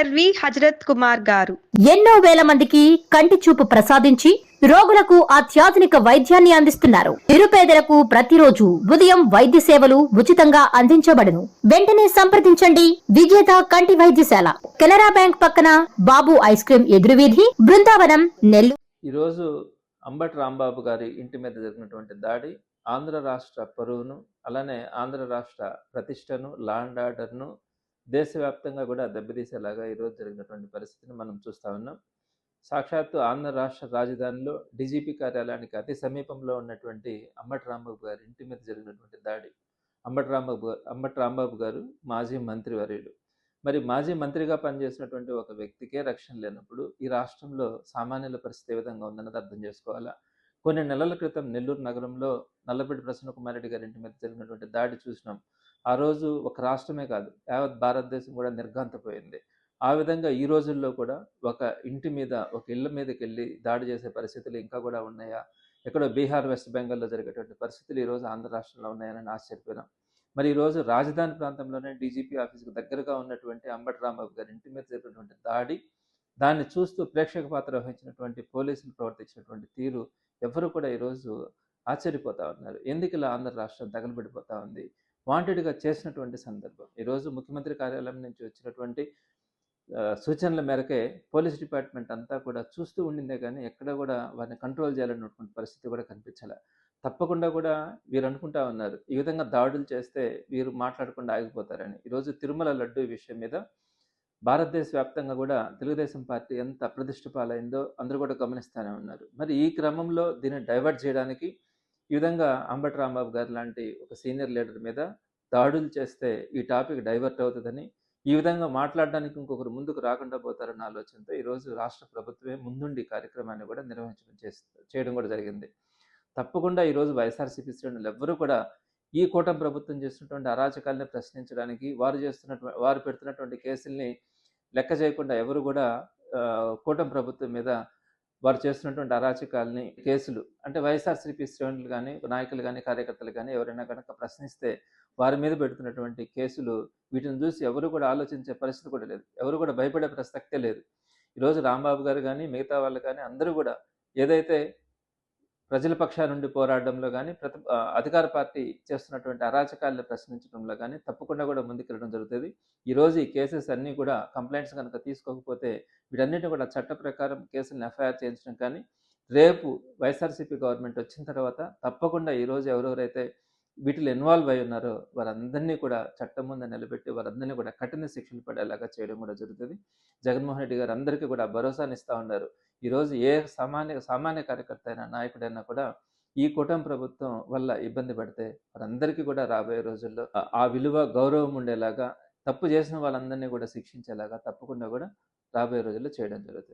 LV Hazrat Kumar గారు. ఎన్నో వేల మందికి కంటి చూపు ప్రసాదించి రోగులకు అత్యాధునిక వైద్యాన్ని అందిస్తున్నారు. నిరుపేదలకు ప్రతిరోజు ఉదయం వైద్య సేవలు ఉచితంగా అందించబడును. వెంటనే సంప్రదించండి. విజేత కంటి వైద్యశాల. కెనరా బ్యాంక్ పక్కన బాబు ఐస్ క్రీం ఎదురువీధి బృందావనం నెల్లూరు. ఈరోజు అంబటి రాంబాబు గారి ఇంటి మీద జరిగినటువంటి దాడి ఆంధ్ర రాష్ట్ర పరువును అలానే ఆంధ్ర రాష్ట్ర ప్రతిష్టను లా అండ్ ఆర్డర్ను దేశవ్యాప్తంగా కూడా దెబ్బతీసేలాగా ఈరోజు జరిగినటువంటి పరిస్థితిని మనం చూస్తా ఉన్నాం. సాక్షాత్తు ఆంధ్ర రాష్ట్ర రాజధానిలో డీజీపీ కార్యాలయానికి అతి సమీపంలో ఉన్నటువంటి అమ్మటి రాంబాబు గారి ఇంటి మీద జరిగినటువంటి దాడి. అంబటి రాంబాబు గారు అంబటి రాంబాబు గారు మాజీ మంత్రివర్యులు మరి మాజీ మంత్రిగా పనిచేసినటువంటి ఒక వ్యక్తికే రక్షణ లేనప్పుడు ఈ రాష్ట్రంలో సామాన్యుల పరిస్థితి ఏ విధంగా ఉందన్నది అర్థం చేసుకోవాలా? కొన్ని నెలల క్రితం నెల్లూరు నగరంలో నల్లపేట ప్రసన్న కుమారెడ్డి గారి ఇంటి మీద జరిగినటువంటి దాడి చూసినాం. ఆ రోజు ఒక రాష్ట్రమే కాదు యావత్ భారతదేశం కూడా నిర్ఘాంతపోయింది. ఆ విధంగా ఈ రోజుల్లో కూడా ఒక ఇంటి మీద ఒక ఇళ్ళ మీదకి వెళ్ళి దాడి చేసే పరిస్థితులు ఇంకా కూడా ఉన్నాయా? ఎక్కడో బీహార్ వెస్ట్ బెంగాల్లో జరిగేటువంటి పరిస్థితులు ఈరోజు ఆంధ్ర రాష్ట్రంలో ఉన్నాయని ఆశ్చర్యపోయినాం. మరి ఈరోజు రాజధాని ప్రాంతంలోనే డీజీపీ ఆఫీస్కి దగ్గరగా ఉన్నటువంటి అంబటి రాంబాబు గారి ఇంటి మీద జరిగినటువంటి దాడి దాన్ని చూస్తూ ప్రేక్షక పాత్ర వహించినటువంటి పోలీసులు ప్రవర్తించినటువంటి తీరు ఎవరు కూడా ఈరోజు ఆశ్చర్యపోతా ఉన్నారు. ఎందుకు ఇలా ఆంధ్ర రాష్ట్రం తగలబడిపోతా ఉంది? వాంటెడ్గా చేసినటువంటి సందర్భం. ఈరోజు ముఖ్యమంత్రి కార్యాలయం నుంచి వచ్చినటువంటి సూచనల మేరకే పోలీస్ డిపార్ట్మెంట్ అంతా కూడా చూస్తూ ఉండిందే కానీ ఎక్కడ కూడా వారిని కంట్రోల్ చేయాలన్నటువంటి పరిస్థితి కూడా కనిపించాల. తప్పకుండా కూడా వీరు అనుకుంటా ఉన్నారు ఈ విధంగా దాడులు చేస్తే వీరు మాట్లాడకుండా ఆగిపోతారని. ఈరోజు తిరుమల లడ్డు విషయం మీద భారతదేశ వ్యాప్తంగా కూడా తెలుగుదేశం పార్టీ ఎంత అప్రదిష్ట పాలైందో అందరూ కూడా గమనిస్తూనే ఉన్నారు. మరి ఈ క్రమంలో దీన్ని డైవర్ట్ చేయడానికి ఈ విధంగా అంబటి రాంబాబు గారు లాంటి ఒక సీనియర్ లీడర్ మీద దాడులు చేస్తే ఈ టాపిక్ డైవర్ట్ అవుతుందని ఈ విధంగా మాట్లాడడానికి ఇంకొకరు ముందుకు రాకుండా పోతారన్న ఆలోచనతో ఈరోజు రాష్ట్ర ప్రభుత్వమే ముందుండి కార్యక్రమాన్ని కూడా నిర్వహించడం చేసి చేయడం కూడా జరిగింది. తప్పకుండా ఈరోజు వైఎస్ఆర్సీపీ శ్రేణులు ఎవ్వరూ కూడా ఈ కూటమి ప్రభుత్వం చేస్తున్నటువంటి అరాచకాల్ని ప్రశ్నించడానికి వారు చేస్తున్నటువంటి వారు పెడుతున్నటువంటి కేసుల్ని లెక్క చేయకుండా ఎవరు కూడా కూటమి ప్రభుత్వం మీద వారు చేస్తున్నటువంటి అరాచకాల్ని కేసులు అంటే వైఎస్ఆర్సీపీ శ్రేణులు కానీ నాయకులు కానీ కార్యకర్తలు కానీ ఎవరైనా కనుక ప్రశ్నిస్తే వారి మీద పెడుతున్నటువంటి కేసులు వీటిని చూసి ఎవరు కూడా ఆలోచించే పరిస్థితి కూడా లేదు. ఎవరు కూడా భయపడే ప్రసక్తే లేదు. ఈరోజు రాంబాబు గారు కానీ మిగతా వాళ్ళు కానీ అందరూ కూడా ఏదైతే ప్రజల పక్షా నుండి పోరాడడంలో కానీ ప్రతి అధికార పార్టీ చేస్తున్నటువంటి అరాచకాలను ప్రశ్నించడంలో కానీ తప్పకుండా కూడా ముందుకెళ్ళడం జరుగుతుంది. ఈరోజు ఈ కేసెస్ అన్నీ కూడా కంప్లైంట్స్ కనుక తీసుకోకపోతే వీటన్నిటిని కూడా చట్ట ప్రకారం కేసులను ఎఫ్ఐఆర్ చేయించడం కానీ రేపు వైఎస్ఆర్సీపీ గవర్నమెంట్ వచ్చిన తర్వాత తప్పకుండా ఈరోజు ఎవరెవరైతే వీటిలో ఇన్వాల్వ్ అయి ఉన్నారో వారందరినీ కూడా చట్టం ముందు నిలబెట్టి వారందరినీ కూడా కఠిన శిక్షలు పడేలాగా చేయడం కూడా జరుగుతుంది. జగన్మోహన్ రెడ్డి గారు అందరికీ కూడా భరోసాని ఇస్తూ ఉన్నారు. ఈరోజు ఏ సామాన్య సామాన్య కార్యకర్త అయినా నాయకుడైనా కూడా ఈ కూటమి ప్రభుత్వం వల్ల ఇబ్బంది పడితే వారందరికీ కూడా రాబోయే రోజుల్లో ఆ- ఆ విలువ గౌరవం ఉండేలాగా తప్పు చేసిన వాళ్ళందరినీ కూడా శిక్షించేలాగా తప్పకుండా కూడా రాబోయే రోజుల్లో చేయడం జరుగుతుంది.